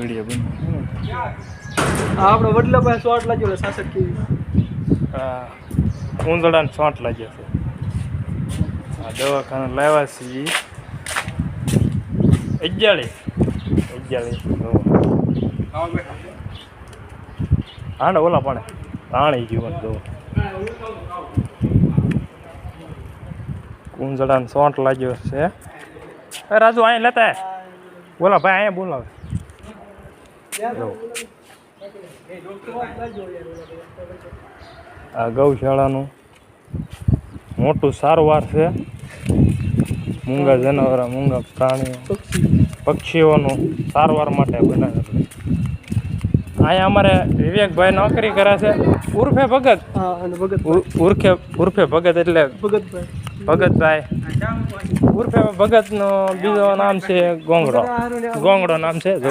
Video બની આપણો વડલા પાસે શોર્ટ લાગ્યો સાસઠ કેવી હા ઉંદડાને સોંટ લાગ્યો છે. આ દવાખાને લાવ્યા છીએ. અગિયાળી. અગિયાળી હા ને ઓલા પણ પાણી જીવન જો કુંજડાને સોંટ લાગ્યો છે. રાજુ અહીં લેતા ઓલા ભાઈ અહીંયા બોલાવે. આ ગૌશાળાનું મોટું સારવાર છે. મૂંગા જનાવર મૂંગા પ્રાણીઓ પક્ષીઓનું સારવાર માટે બનાવેલું અહીંયા અમારે વિવેકભાઈ નોકરી કરે છે. ઉર્ફે ભગત? ઉર્ફે ઉર્ફે ભગત એટલે ભગતભાઈ. ભગતભાઈ. ઉર્ફે ભગતનો બીજો નામ છે ગોંગડો. ગોંગડો નામ છે. જો